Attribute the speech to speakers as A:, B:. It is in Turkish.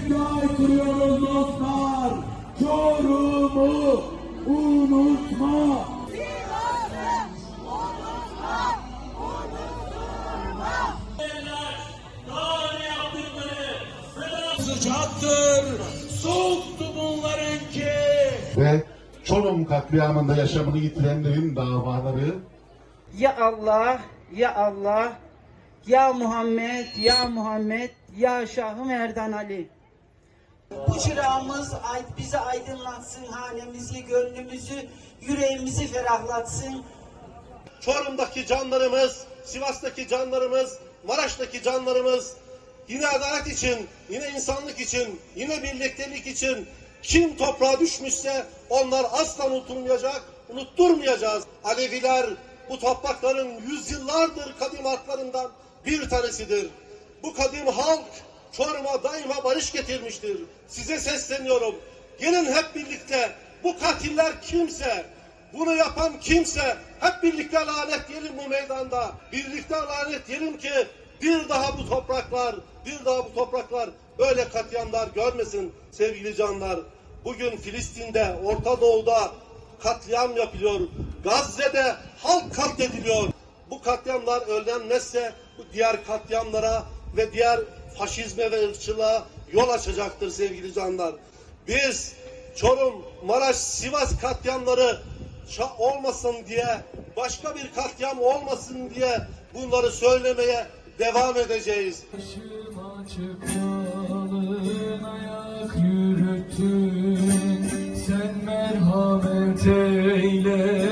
A: birlikte aykırıyoruz dostlar. Çorum'u unutma. Sıcaktır, soğuktu bunlarınki.
B: ve Çorum katliamında yaşamını yitirenlerin davaları
C: Ya Allah, ya Allah, ya Muhammed, ya Muhammed, ya Şahı Merdan Ali.
D: Bu çırağımız bizi aydınlatsın, hanemizi, gönlümüzü, yüreğimizi ferahlatsın.
E: Çorum'daki canlarımız, Sivas'taki canlarımız, Maraş'taki canlarımız yine adalet için, yine insanlık için, yine birliktelik için kim toprağa düşmüşse onlar asla unutulmayacak, unutturmayacağız. Aleviler bu toprakların yüzyıllardır kadim halklarından bir tanesidir. Bu kadim halk Çorum'a daima barış getirmiştir. Size sesleniyorum. Gelin hep birlikte bu katiller kimse, bunu yapan kimse hep birlikte lanetleyelim bu meydanda. Birlikte lanetleyelim ki bir daha bu topraklar, bir daha bu topraklar böyle katliamlar görmesin sevgili canlar. Bugün Filistin'de, Orta Doğu'da katliam yapılıyor. Gazze'de halk katlediliyor. Bu katliamlar önlenmezse bu diğer katliamlara ve diğer faşizme ve ırkçılığa yol açacaktır sevgili canlar. Biz Çorum, Maraş, Sivas katliamları olmasın diye, başka bir katliam olmasın diye bunları söylemeye devam edeceğiz.
F: Sen merhamet eyle